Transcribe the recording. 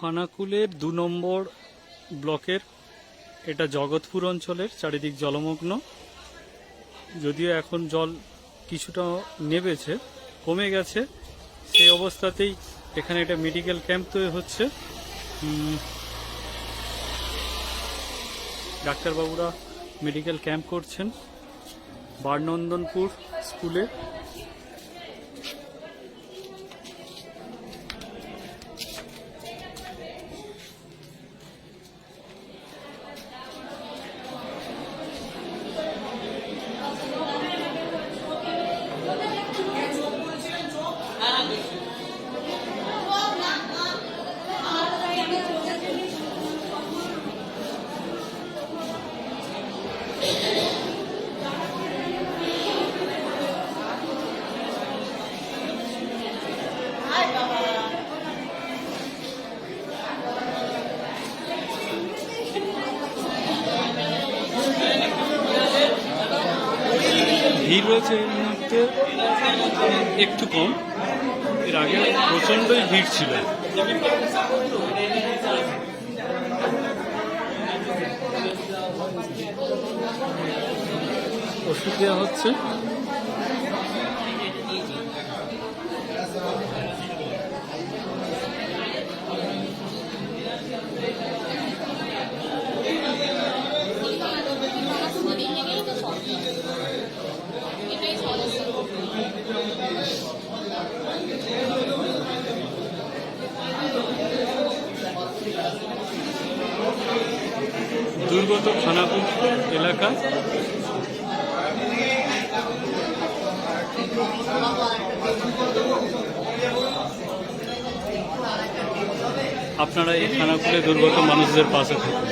খানাকুলের দু নম্বর ব্লকের, এটা জগৎপুর অঞ্চলের, চারিদিক জলমগ্ন। যদিও এখন জল কিছুটা নেবেছে কমে গেছে, সেই অবস্থাতেই এখানে একটা মেডিকেল ক্যাম্প তৈরি হচ্ছে। ডাক্তারবাবুরা মেডিকেল ক্যাম্প করছেন। বারনন্দনপুর স্কুলে ভিড় রয়েছে একটু কম। এর আগে প্রচণ্ডই ভিড় ছিল। ওষুধ দেওয়া হচ্ছে। দুর্গত খানাপুর এলাকা। আপনারা এই খানাকুলে দুর্গত মানুষদের পাশে থাকুন।